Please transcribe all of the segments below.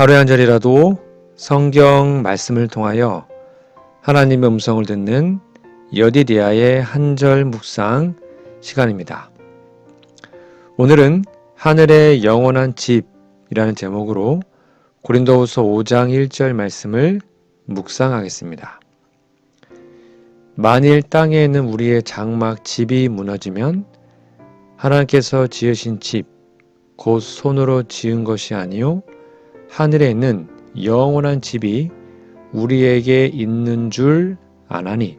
하루에 한 절이라도 성경 말씀을 통하여 하나님의 음성을 듣는 여디디아의 한 절 묵상 시간입니다. 오늘은 하늘의 영원한 집이라는 제목으로 고린도후서 5장 1절 말씀을 묵상하겠습니다. 만일 땅에 있는 우리의 장막 집이 무너지면 하나님께서 지으신 집, 곧 손으로 지은 것이 아니요 하늘에 있는 영원한 집이 우리에게 있는 줄 아나니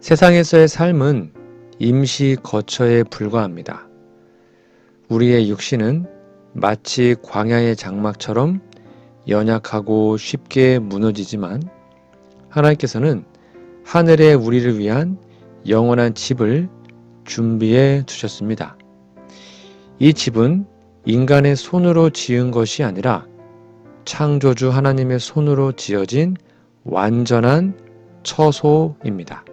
세상에서의 삶은 임시 거처에 불과합니다. 우리의 육신은 마치 광야의 장막처럼 연약하고 쉽게 무너지지만 하나님께서는 하늘에 우리를 위한 영원한 집을 준비해 두셨습니다. 이 집은 인간의 손으로 지은 것이 아니라 창조주 하나님의 손으로 지어진 완전한 처소입니다.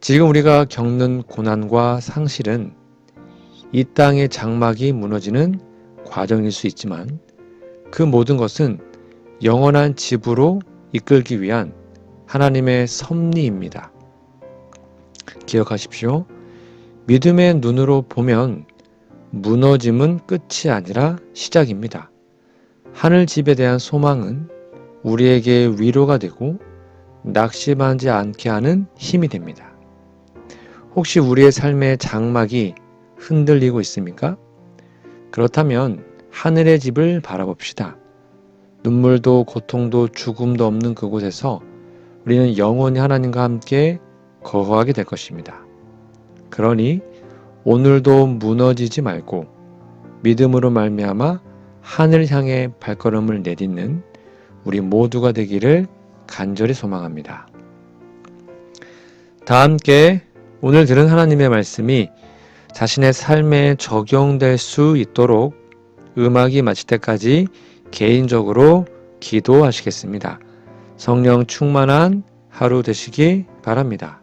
지금 우리가 겪는 고난과 상실은 이 땅의 장막이 무너지는 과정일 수 있지만 그 모든 것은 영원한 집으로 이끌기 위한 하나님의 섭리입니다. 기억하십시오. 믿음의 눈으로 보면 무너짐은 끝이 아니라 시작입니다. 하늘 집에 대한 소망은 우리에게 위로가 되고 낙심하지 않게 하는 힘이 됩니다. 혹시 우리의 삶의 장막이 흔들리고 있습니까? 그렇다면 하늘의 집을 바라봅시다. 눈물도 고통도 죽음도 없는 그곳에서 우리는 영원히 하나님과 함께 거하게 될 것입니다. 그러니 오늘도 무너지지 말고 믿음으로 말미암아 하늘 향해 발걸음을 내딛는 우리 모두가 되기를 간절히 소망합니다. 다 함께 오늘 들은 하나님의 말씀이 자신의 삶에 적용될 수 있도록 음악이 마칠 때까지 개인적으로 기도하시겠습니다. 성령 충만한 하루 되시기 바랍니다.